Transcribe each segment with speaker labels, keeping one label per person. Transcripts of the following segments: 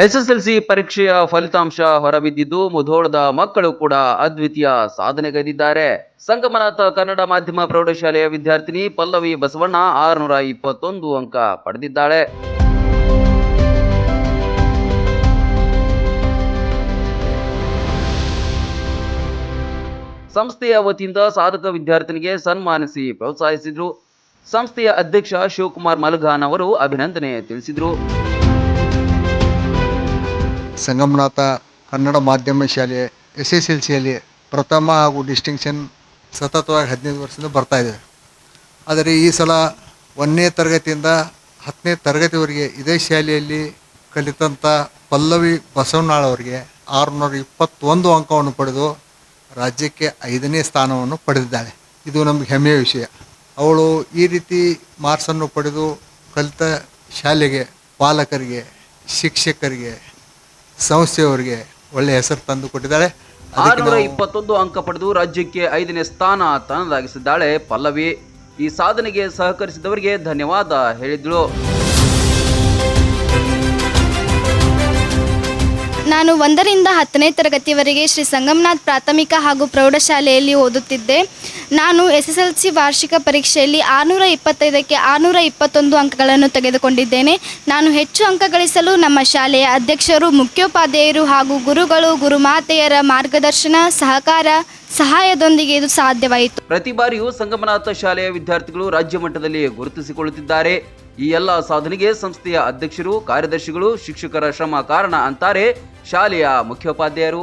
Speaker 1: SSLC ಪರೀಕ್ಷೆಯ ಫಲಿತಾಂಶ ಹೊರಬಿದ್ದಿದ್ದು ಮುಧೋಳದ ಮಕ್ಕಳು ಕೂಡ ಅದ್ವಿತೀಯ ಸಾಧನೆಗೈದಿದ್ದಾರೆ. ಸಂಗಮನಾಥ ಕನ್ನಡ ಮಾಧ್ಯಮ ಪ್ರೌಢಶಾಲೆಯ ವಿದ್ಯಾರ್ಥಿನಿ ಪಲ್ಲವಿ ಬಸವಣ್ಣ ಆರುನೂರ ಇಪ್ಪತ್ತೊಂದು ಅಂಕ ಪಡೆದಿದ್ದಾಳೆ. ಸಂಸ್ಥೆಯ ವತಿಯಿಂದ ಸಾಧಕ ವಿದ್ಯಾರ್ಥಿನಿಗೆ ಸನ್ಮಾನಿಸಿ ಪ್ರೋತ್ಸಾಹಿಸಿದ್ರು. ಸಂಸ್ಥೆಯ ಅಧ್ಯಕ್ಷ ಶಿವಕುಮಾರ್ ಮಲ್ಗಾನ್ ಅವರು ಅಭಿನಂದನೆ ತಿಳಿಸಿದರು.
Speaker 2: ಸಂಗಮನಾಥ ಕನ್ನಡ ಮಾಧ್ಯಮ ಶಾಲೆ ಎಸ್ ಎಸ್ ಎಲ್ ಸಿಯಲ್ಲಿ ಪ್ರಥಮ ಹಾಗೂ ಡಿಸ್ಟಿಂಕ್ಷನ್ ಸತತವಾಗಿ ಹದಿನೈದು ವರ್ಷದಿಂದ ಬರ್ತಾ ಇದೆ. ಆದರೆ ಈ ಸಲ ಒಂದನೇ ತರಗತಿಯಿಂದ ಹತ್ತನೇ ತರಗತಿವರೆಗೆ ಇದೇ ಶಾಲೆಯಲ್ಲಿ ಕಲಿತಂಥ ಪಲ್ಲವಿ ಬಸವನಾಳ್ ಅವರಿಗೆ ಆರುನೂರ ಇಪ್ಪತ್ತೊಂದು ಅಂಕವನ್ನು ಪಡೆದು ರಾಜ್ಯಕ್ಕೆ ಐದನೇ ಸ್ಥಾನವನ್ನು ಪಡೆದಿದ್ದಾಳೆ. ಇದು ನಮಗೆ ಹೆಮ್ಮೆಯ ವಿಷಯ. ಅವಳು ಈ ರೀತಿ ಮಾರ್ಕ್ಸನ್ನು ಪಡೆದು ಕಲಿತ ಶಾಲೆಗೆ ಪಾಲಕರಿಗೆ, ಶಿಕ್ಷಕರಿಗೆ ಸಂಸ್ಥೆಯವರಿಗೆ ಒಳ್ಳೆ ಹೆಸರು ತಂದು ಕೊಟ್ಟಿದ್ದಾಳೆ.
Speaker 1: ಆರುನೂರ ಇಪ್ಪತ್ತೊಂದು ಅಂಕ ಪಡೆದು ರಾಜ್ಯಕ್ಕೆ ಐದನೇ ಸ್ಥಾನ ತನ್ನದಾಗಿಸಿದ್ದಾಳೆ ಪಲ್ಲವಿ. ಈ ಸಾಧನೆಗೆ ಸಹಕರಿಸಿದವರಿಗೆ ಧನ್ಯವಾದ ಹೇಳಿದ್ಳು.
Speaker 3: ನಾನು ಒಂದರಿಂದ ಹತ್ತನೇ ತರಗತಿವರೆಗೆ ಶ್ರೀ ಸಂಗಮನಾಥ್ ಪ್ರಾಥಮಿಕ ಹಾಗೂ ಪ್ರೌಢಶಾಲೆಯಲ್ಲಿ ಓದುತ್ತಿದ್ದೆ. ನಾನು ಎಸ್ ಎಸ್ ಎಲ್ ಸಿ ವಾರ್ಷಿಕ ಪರೀಕ್ಷೆಯಲ್ಲಿ ಆರುನೂರ ಇಪ್ಪತ್ತೈದಕ್ಕೆ ಆರುನೂರ ಇಪ್ಪತ್ತೊಂದು ಅಂಕಗಳನ್ನು ತೆಗೆದುಕೊಂಡಿದ್ದೇನೆ. ನಾನು ಹೆಚ್ಚು ಅಂಕ ಗಳಿಸಲು ನಮ್ಮ ಶಾಲೆಯ ಅಧ್ಯಕ್ಷರು, ಮುಖ್ಯೋಪಾಧ್ಯಾಯರು ಹಾಗೂ ಗುರುಗಳು, ಗುರುಮಾತೆಯರ ಮಾರ್ಗದರ್ಶನ, ಸಹಕಾರ, ಸಹಾಯದೊಂದಿಗೆ ಇದು ಸಾಧ್ಯವಾಯಿತು.
Speaker 1: ಪ್ರತಿ ಬಾರಿಯೂ ಸಂಗಮನಾಥ ಶಾಲೆಯ ವಿದ್ಯಾರ್ಥಿಗಳು ರಾಜ್ಯ ಮಟ್ಟದಲ್ಲಿ ಗುರುತಿಸಿಕೊಳ್ಳುತ್ತಿದ್ದಾರೆ. ಈ ಎಲ್ಲ ಸಾಧನೆಗೆ ಸಂಸ್ಥೆಯ ಅಧ್ಯಕ್ಷರು, ಕಾರ್ಯದರ್ಶಿಗಳು, ಶಿಕ್ಷಕರ ಶ್ರಮ ಕಾರಣ ಅಂತಾರೆ. ಶಾಲೆಯ ಮುಖ್ಯೋಪಾಧ್ಯಾಯರು.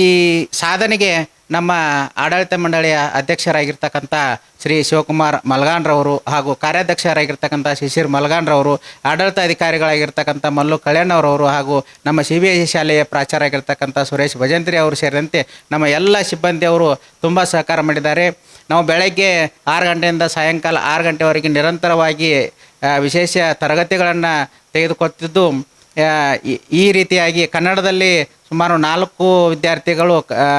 Speaker 4: ಈ ಸಾಧನೆಗೆ ನಮ್ಮ ಆಡಳಿತ ಮಂಡಳಿಯ ಅಧ್ಯಕ್ಷರಾಗಿರ್ತಕ್ಕಂಥ ಶ್ರೀ ಶಿವಕುಮಾರ್ ಮಲ್ಗಾಂಡ್ರವರು ಹಾಗೂ ಕಾರ್ಯಾಧ್ಯಕ್ಷರಾಗಿರ್ತಕ್ಕಂಥ ಶಿಶಿರ್ ಮಲ್ಗಾಂಡ್ರವರು ಆಡಳಿತ ಅಧಿಕಾರಿಗಳಾಗಿರ್ತಕ್ಕಂಥ ಮಲ್ಲು ಕಲ್ಯಾಣವರವರು ಹಾಗೂ ನಮ್ಮ ಸಿ ಬಿ ಸಿ ಶಾಲೆಯ ಆಗಿರ್ತಕ್ಕಂಥ ಸುರೇಶ್ ಭಜಂತ್ರಿ ಅವರು ಸೇರಿದಂತೆ ನಮ್ಮ ಎಲ್ಲ ಸಿಬ್ಬಂದಿಯವರು ತುಂಬ ಸಹಕಾರ ಮಾಡಿದ್ದಾರೆ. ನಾವು ಬೆಳಗ್ಗೆ ಆರು ಗಂಟೆಯಿಂದ ಸಾಯಂಕಾಲ ಆರು ಗಂಟೆವರೆಗೆ ನಿರಂತರವಾಗಿ ವಿಶೇಷ ತರಗತಿಗಳನ್ನು ತೆಗೆದುಕೊತ್ತಿದ್ದು ಈ- ರೀತಿಯಾಗಿ ಕನ್ನಡದಲ್ಲಿ ಸುಮಾರು ನಾಲ್ಕು ವಿದ್ಯಾರ್ಥಿಗಳು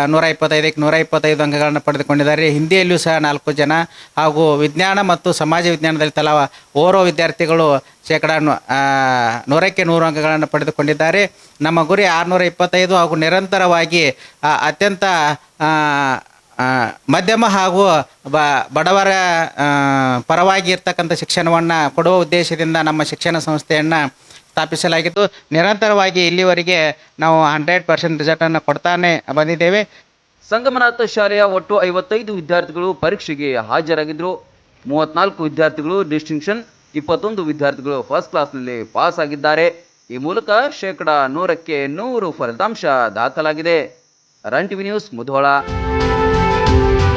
Speaker 4: ನೂರ ಇಪ್ಪತ್ತೈದಕ್ಕೆ ನೂರ ಇಪ್ಪತ್ತೈದು ಅಂಕಗಳನ್ನು ಪಡೆದುಕೊಂಡಿದ್ದಾರೆ. ಹಿಂದಿಯಲ್ಲಿಯೂ ಸಹ ನಾಲ್ಕು ಜನ ಹಾಗೂ ವಿಜ್ಞಾನ ಮತ್ತು ಸಮಾಜ ವಿಜ್ಞಾನದಲ್ಲಿ ತಲಾ ಓರೋ ವಿದ್ಯಾರ್ಥಿಗಳು ಶೇಕಡ ನೂರಕ್ಕೆ ನೂರು ಅಂಕಗಳನ್ನು ಪಡೆದುಕೊಂಡಿದ್ದಾರೆ. ನಮ್ಮ ಗುರಿ ಆರುನೂರ ಇಪ್ಪತ್ತೈದು ಹಾಗೂ ನಿರಂತರವಾಗಿ ಅತ್ಯಂತ ಮಧ್ಯಮ ಹಾಗೂ ಬ, ಬಡವರ ಪರವಾಗಿ ಇರ್ತಕ್ಕಂಥ ಶಿಕ್ಷಣವನ್ನು ಕೊಡುವ ಉದ್ದೇಶದಿಂದ ನಮ್ಮ ಶಿಕ್ಷಣ ಸಂಸ್ಥೆಯನ್ನು ಸ್ಥಾಪಿಸಲಾಗಿದ್ದು ನಿರಂತರವಾಗಿ ಇಲ್ಲಿವರೆಗೆ ನಾವು ಹಂಡ್ರೆಡ್ ಪರ್ಸೆಂಟ್ ರಿಸಲ್ಟನ್ನು ಕೊಡ್ತಾನೆ ಬಂದಿದ್ದೇವೆ.
Speaker 1: ಸಂಗಮನಾಥ ಶಾಲೆಯ ಒಟ್ಟು ಐವತ್ತೈದು ವಿದ್ಯಾರ್ಥಿಗಳು ಪರೀಕ್ಷೆಗೆ ಹಾಜರಾಗಿದ್ದರು. ಮೂವತ್ನಾಲ್ಕು ವಿದ್ಯಾರ್ಥಿಗಳು ಡಿಸ್ಟಿಂಕ್ಷನ್, ಇಪ್ಪತ್ತೊಂದು ವಿದ್ಯಾರ್ಥಿಗಳು ಫಸ್ಟ್ ಕ್ಲಾಸ್ನಲ್ಲಿ ಪಾಸ್ ಆಗಿದ್ದಾರೆ. ಈ ಮೂಲಕ ಶೇಕಡ ನೂರಕ್ಕೆ ನೂರು ಫಲಿತಾಂಶ ದಾಖಲಾಗಿದೆ. Run TV news Mudhol.